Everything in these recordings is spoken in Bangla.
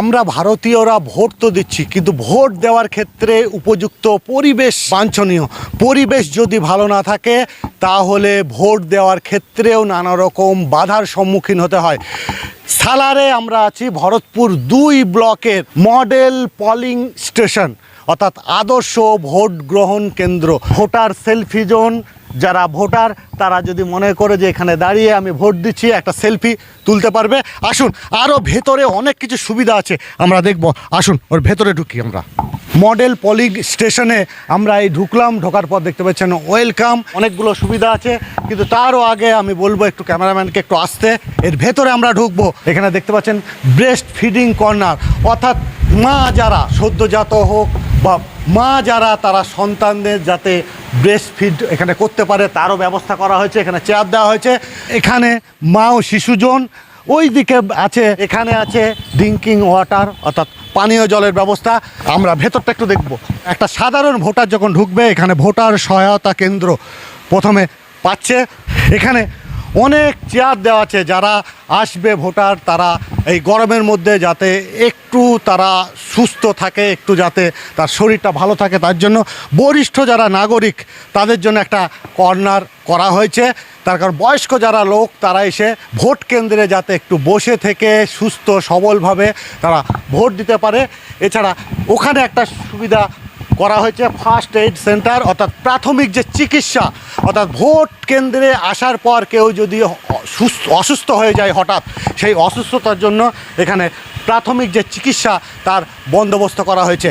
আমরা ভারতীয়রা ভোট তো দিচ্ছি, কিন্তু ভোট দেওয়ার ক্ষেত্রে উপযুক্ত পরিবেশ বাঞ্ছনীয়। পরিবেশ যদি ভালো না থাকে, তাহলে ভোট দেওয়ার ক্ষেত্রেও নানা রকম বাধার সম্মুখীন হতে হয়। সালারে আমরা আছি ভরতপুর দুই ব্লকের মডেল পলিং স্টেশন, অর্থাৎ আদর্শ ভোট গ্রহণ কেন্দ্র। ভোটার সেলফি জোন যারা ভোটার, তারা যদি মনে করে যে এখানে দাঁড়িয়ে আমি ভোট দিচ্ছি, একটা সেলফি তুলতে পারবে। আসুন আরও ভেতরে অনেক কিছু সুবিধা আছে, আমরা দেখব। আসুন, ওর ভেতরে ঢুকি আমরা। মডেল পলিং স্টেশনে আমরা এই ঢুকলাম, ঢোকার পর দেখতে পাচ্ছেন ওয়েলকাম। অনেকগুলো সুবিধা আছে, কিন্তু তারও আগে আমি বলব একটু ক্যামেরাম্যানকে একটু আসতে। এর ভেতরে আমরা ঢুকবো, এখানে দেখতে পাচ্ছেন ব্রেস্ট ফিডিং কর্নার। অর্থাৎ মা যারা, সদ্যজাত হোক বা মা যারা, তারা সন্তানদের যাতে ব্রেস্ট ফিড এখানে করতে পারে, তারও ব্যবস্থা করা হয়েছে, এখানে চেয়ার দেওয়া হয়েছে। এখানে মা ও শিশুজন ওই দিকে আছে, এখানে আছে ড্রিঙ্কিং ওয়াটার অর্থাৎ পানীয় জলের ব্যবস্থা। আমরা ভেতরটা একটু দেখব। একটা সাধারণ ভোটার যখন ঢুকবে, এখানে ভোটার সহায়তা কেন্দ্র প্রথমে পাচ্ছে। এখানে অনেক চেয়ার দেওয়া আছে, যারা আসবে ভোটার, তারা এই গরমের মধ্যে যাতে একটু তারা সুস্থ থাকে, একটু যাতে তার শরীরটা ভালো থাকে, তার জন্য বরিষ্ঠ যারা নাগরিক, তাদের জন্য একটা কর্নার করা হয়েছে। তার কারণ বয়স্ক যারা লোক, তারা এসে ভোট কেন্দ্রে যাতে একটু বসে থেকে, সুস্থ, সবলভাবে তারা ভোট দিতে পারে। এছাড়া ওখানে একটা সুবিধা করা হয়েছে ফার্স্ট এইড সেন্টার অর্থাৎ প্রাথমিক যে চিকিৎসা, অর্থাৎ ভোট কেন্দ্রে আসার পর কেউ যদি সুস্থ, অসুস্থ হয়ে যায় হঠাৎ, সেই অসুস্থতার জন্য এখানে প্রাথমিক যে চিকিৎসা তার বন্দোবস্ত করা হয়েছে।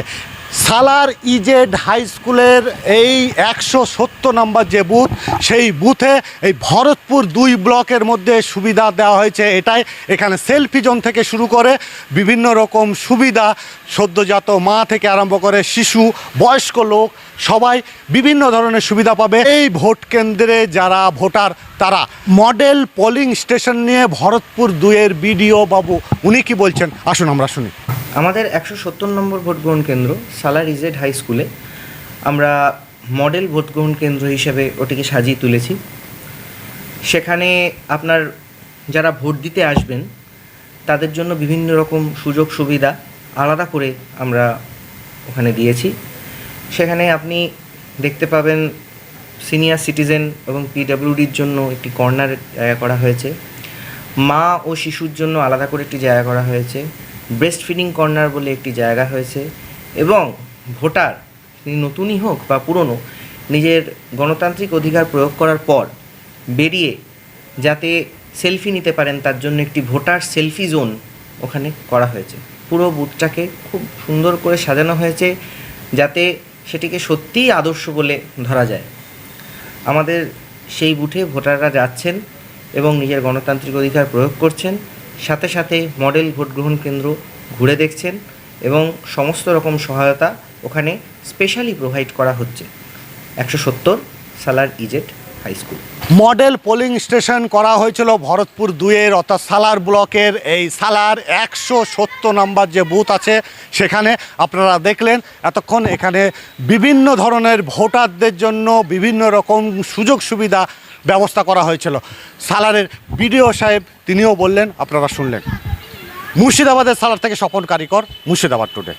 সালার ইজেড হাই স্কুলের এই একশো সত্তর নম্বর যে বুথ, সেই বুথে এই ভরতপুর দুই ব্লকের মধ্যে সুবিধা দেওয়া হয়েছে। এটাই এখানে সেলফি জোন থেকে শুরু করে বিভিন্ন রকম সুবিধা, সদ্যজাত মা থেকে আরম্ভ করে শিশু, বয়স্ক লোক, সবাই বিভিন্ন ধরনের সুবিধা পাবে। এই ভোট কেন্দ্রে যারা ভোটার, তারা মডেল পোলিং স্টেশন নিয়ে ভরতপুর দুইয়ের বিডিও বাবু, উনি কি বলছেন? আসুন, আমরা শুনি। আমাদের একশো সত্তর নম্বর ভোট গ্রহণ কেন্দ্র সালার ইজেড হাই স্কুলে। আমরা মডেল ভোট গ্রহণ কেন্দ্র হিসেবে ওটিকে সাজিয়ে তুলেছি। সেখানে আপনার যারা ভোট দিতে আসবেন, তাদের জন্য বিভিন্ন রকম সুযোগ সুবিধা আলাদা করে আমরা ওখানে দিয়েছি। সেখানে আপনি দেখতে পাবেন সিনিয়র সিটিজেন এবং পিডাব্লিউডির জন্য একটি কর্নার জায়গা করা হয়েছে। মা ও শিশুর জন্য আলাদা করে একটি জায়গা করা হয়েছে। ব্রেস্ট ফিডিং কর্নার বলে একটি জায়গা হয়েছে এবং ভোটার তিনি নতুনই হোক বা পুরনো, নিজের গণতান্ত্রিক অধিকার প্রয়োগ করার পর বেরিয়ে যাতে সেলফি নিতে পারেন, তার জন্য একটি ভোটার সেলফি জোন ওখানে করা হয়েছে। পুরো বুথটাকে খুব সুন্দর করে সাজানো হয়েছে যাতে সেটিকে সত্যিই আদর্শ বলে ধরা যায়। আমাদের সেই বুথে ভোটাররা যাচ্ছেন এবং নিজের গণতান্ত্রিক অধিকার প্রয়োগ করছেন। সাথে সাথে মডেল ভোট গ্রহণ কেন্দ্র ঘুরে দেখছেন এবং সমস্ত রকম সহায়তা ওখানে স্পেশালি প্রোভাইড করা হচ্ছে। একশো সত্তর সালার ইজেট high school model polling station করা হয়েছিল ভরতপুর দুইয়ের, অর্থাৎ সালার ব্লকের। এই সালার একশো সত্তর নম্বর যে বুথ আছে, সেখানে আপনারা দেখলেন এতক্ষণ এখানে বিভিন্ন ধরনের ভোটারদের জন্য বিভিন্ন রকম সুযোগ সুবিধা ব্যবস্থা করা হয়েছিল। সালারের বিডিও সাহেব তিনিও বললেন, আপনারা শুনলেন। মুর্শিদাবাদের সালার থেকে স্বপন কারিকর, মুর্শিদাবাদ টুডে